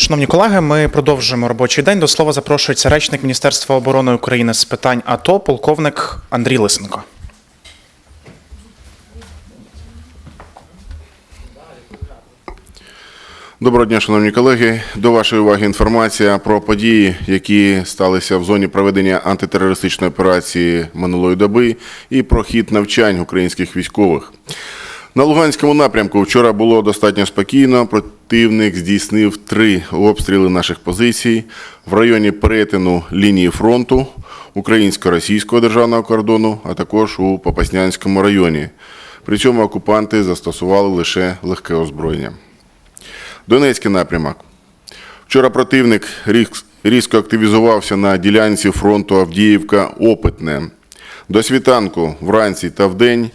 Шановні колеги, ми продовжуємо робочий день. До слова запрошується речник Міністерства оборони України з питань АТО, полковник Андрій Лисенко. Доброго дня, шановні колеги. До вашої уваги інформація про події, які сталися в зоні проведення антитерористичної операції минулої доби, і про хід навчань українських військових. На Луганському напрямку вчора було достатньо спокійно. Противник здійснив три обстріли наших позицій в районі перетину лінії фронту українсько-російського державного кордону, а також у Попаснянському районі. При цьому окупанти застосували лише легке озброєння. Донецький напрямок. Вчора противник різко активізувався на ділянці фронту Авдіївка-Опитне. До світанку, вранці та вдень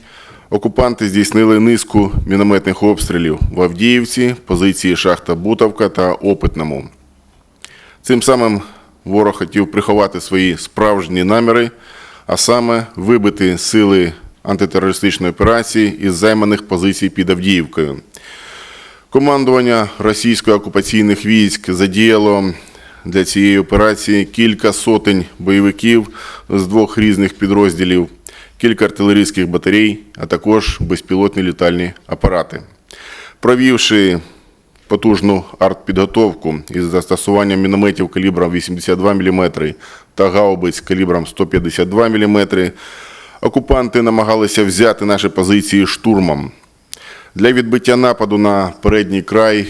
окупанти здійснили низку мінометних обстрілів в Авдіївці, позиції шахта Бутовка та Опитному. Цим самим ворог хотів приховати свої справжні наміри, а саме вибити сили антитерористичної операції із займаних позицій під Авдіївкою. Командування російсько-окупаційних військ задіяло для цієї операції кілька сотень бойовиків з двох різних підрозділів, кілька артилерійських батарей, а також безпілотні літальні апарати. Провівши потужну артпідготовку із застосуванням мінометів калібром 82 мм та гаубиць калібром 152 мм, окупанти намагалися взяти наші позиції штурмом. Для відбиття нападу на передній край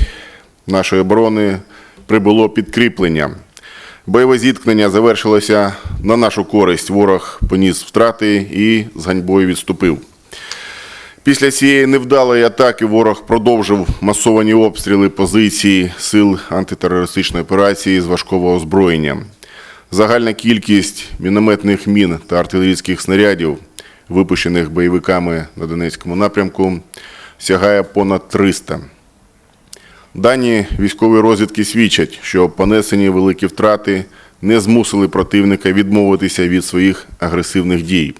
нашої оборони прибуло підкріплення. Бойове зіткнення завершилося на нашу користь. Ворог поніс втрати і з ганьбою відступив. Після цієї невдалої атаки ворог продовжив масовані обстріли позицій сил антитерористичної операції з важкого озброєння. Загальна кількість мінометних мін та артилерійських снарядів, випущених бойовиками на Донецькому напрямку, сягає понад 300. Дані військової розвідки свідчать, що понесені великі втрати не змусили противника відмовитися від своїх агресивних дій.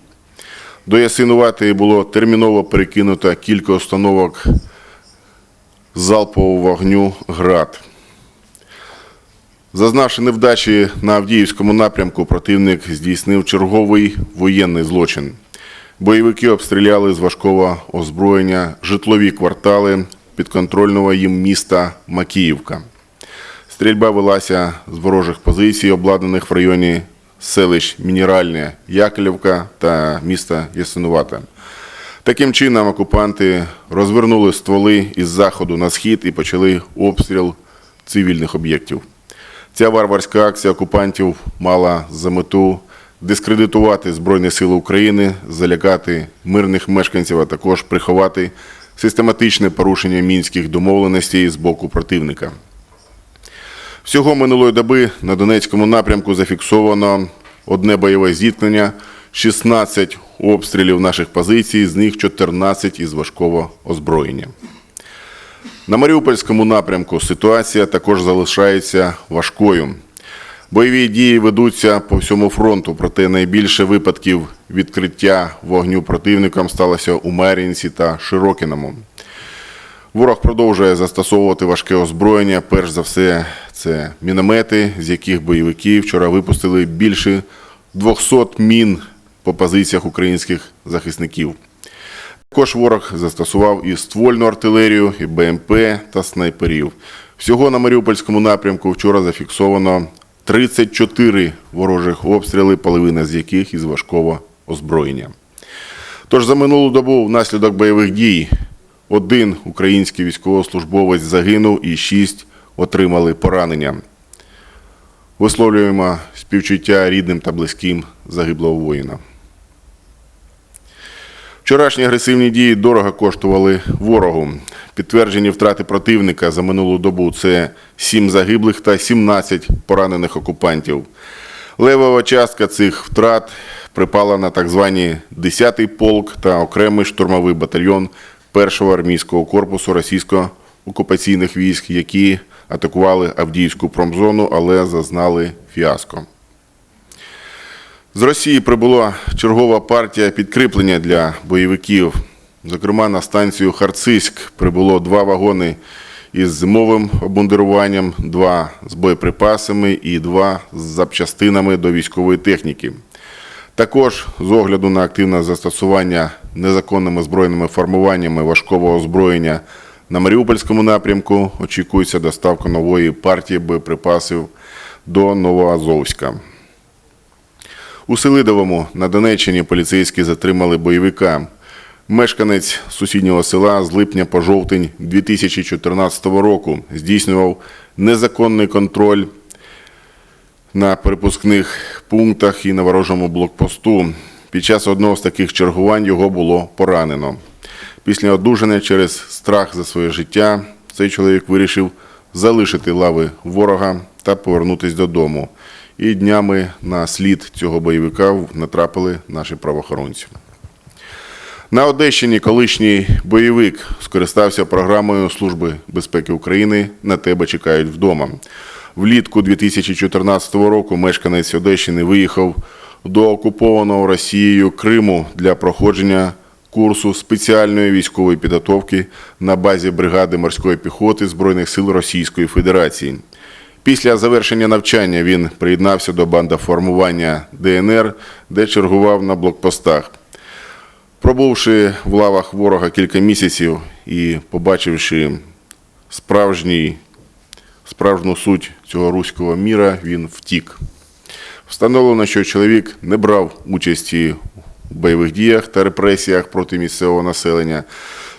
До Ясинувати було терміново перекинуто кілька установок залпового вогню «Град». Зазнавши невдачі на Авдіївському напрямку, противник здійснив черговий воєнний злочин. Бойовики обстріляли з важкого озброєння житлові квартали підконтрольного їм міста Макіївка. Стрільба велася з ворожих позицій, обладнаних в районі селищ Мінеральне, Яковлівка та міста Ясинувата. Таким чином, окупанти розвернули стволи із заходу на схід і почали обстріл цивільних об'єктів. Ця варварська акція окупантів мала за мету дискредитувати Збройні Сили України, залякати мирних мешканців, а також приховати систематичне порушення мінських домовленостей з боку противника. Всього минулої доби на Донецькому напрямку зафіксовано одне бойове зіткнення, 16 обстрілів наших позицій, з них 14 із важкого озброєння. На Маріупольському напрямку ситуація також залишається важкою. Бойові дії ведуться по всьому фронту, проте найбільше випадків відкриття вогню противникам сталося у Мар'їнці та Широкіному. Ворог продовжує застосовувати важке озброєння. Перш за все, це міномети, з яких бойовики вчора випустили більше 200 мін по позиціях українських захисників. Також ворог застосував і ствольну артилерію, і БМП та снайперів. Всього на Маріупольському напрямку вчора зафіксовано 34 ворожих обстріли, половина з яких із важкого озброєння. Тож за минулу добу внаслідок бойових дій один український військовослужбовець загинув і шість отримали поранення. Висловлюємо співчуття рідним та близьким загиблого воїна. Вчорашні агресивні дії дорого коштували ворогу. Підтверджені втрати противника за минулу добу це 7 загиблих та 17 поранених окупантів. Левова частка цих втрат припала на так звані 10-й полк та окремий штурмовий батальйон 1-го армійського корпусу російсько-окупаційних військ, які атакували Авдіївську промзону, але зазнали фіаско. З Росії прибула чергова партія підкріплення для бойовиків. Зокрема, на станцію Харциськ прибуло два вагони із зимовим обмундируванням, два з боєприпасами і два з запчастинами до військової техніки. Також з огляду на активне застосування незаконними збройними формуваннями важкого озброєння на Маріупольському напрямку очікується доставка нової партії боєприпасів до Новоазовська. У Селидовому на Донеччині поліцейські затримали бойовика. Мешканець сусіднього села з липня по жовтень 2014 року здійснював незаконний контроль на перепускних пунктах і на ворожому блокпосту. Під час одного з таких чергувань його було поранено. Після одужання через страх за своє життя цей чоловік вирішив залишити лави ворога та повернутися додому. І днями на слід цього бойовика натрапили наші правоохоронці. На Одещині колишній бойовик скористався програмою Служби безпеки України На тебе чекають вдома. Влітку 2014 року мешканець Одещини виїхав до окупованого Росією Криму для проходження курсу спеціальної військової підготовки на базі бригади морської піхоти Збройних сил Російської Федерації. Після завершення навчання він приєднався до бандоформування ДНР, де чергував на блокпостах. Пробувши в лавах ворога кілька місяців і побачивши справжній, справжню суть цього руського міра, він втік. Встановлено, що чоловік не брав участі в бойових діях та репресіях проти місцевого населення,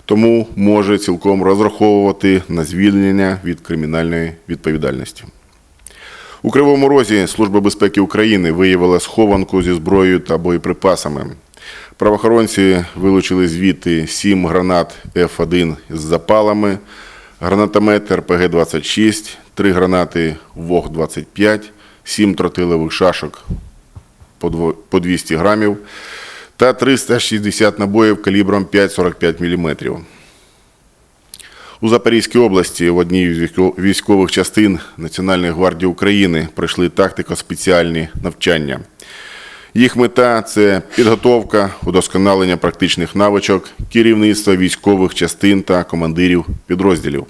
тому може цілком розраховувати на звільнення від кримінальної відповідальності. У Кривому Розі Служба безпеки України виявила схованку зі зброєю та боєприпасами. Правоохоронці вилучили звідти сім гранат F1 з запалами, гранатомет РПГ-26, три гранати ВОГ-25, сім тротилових шашок по по 200 грамів та 360 набоїв калібром 5,45 мм. У Запорізькій області в одній з військових частин Національної гвардії України пройшли тактико-спеціальні навчання. Їх мета це підготовка, удосконалення практичних навичок, керівництва військових частин та командирів підрозділів.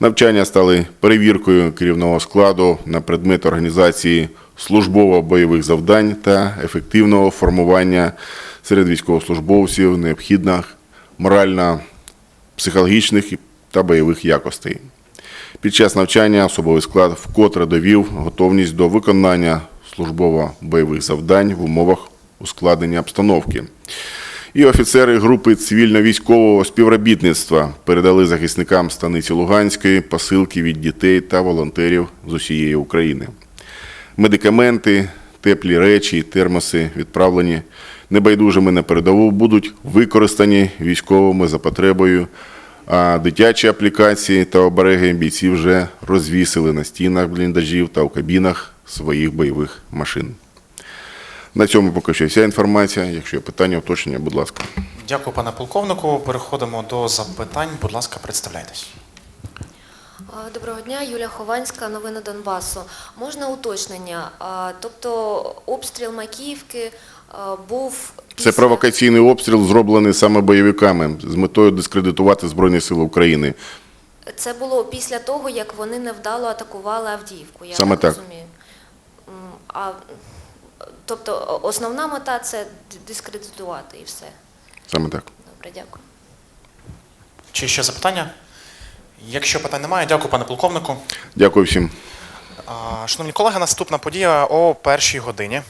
Навчання стали перевіркою керівного складу на предмет організації службово-бойових завдань та ефективного формування серед військовослужбовців необхідних морально-психологічних та бойових якостей. Під час навчання особовий склад вкотре довів готовність до виконання службово-бойових завдань в умовах ускладнення обстановки. І офіцери групи цивільно-військового співробітництва передали захисникам станиці Луганської посилки від дітей та волонтерів з усієї України. Медикаменти, теплі речі, термоси відправлені небайдужими на передову будуть використані військовими за потребою, а дитячі аплікації та обереги бійці вже розвісили на стінах бліндажів та у кабінах своїх бойових машин. На цьому поки що вся інформація. Якщо є питання, уточнення, будь ласка. Дякую, пане полковнику. Переходимо до запитань. Будь ласка, представляйтесь. Доброго дня, Юлія Хованська, новини Донбасу. Можна уточнення? Тобто обстріл Макіївки був Це провокаційний обстріл, зроблений саме бойовиками з метою дискредитувати Збройні Сили України. Це було після того, як вони невдало атакували Авдіївку. Я Саме так. розумію. А, тобто основна мета це дискредитувати і все. Саме так. Добре, дякую. Чи ще запитання? Якщо питань немає, дякую, пане полковнику. Дякую всім. Шановні колеги, наступна подія о першій годині.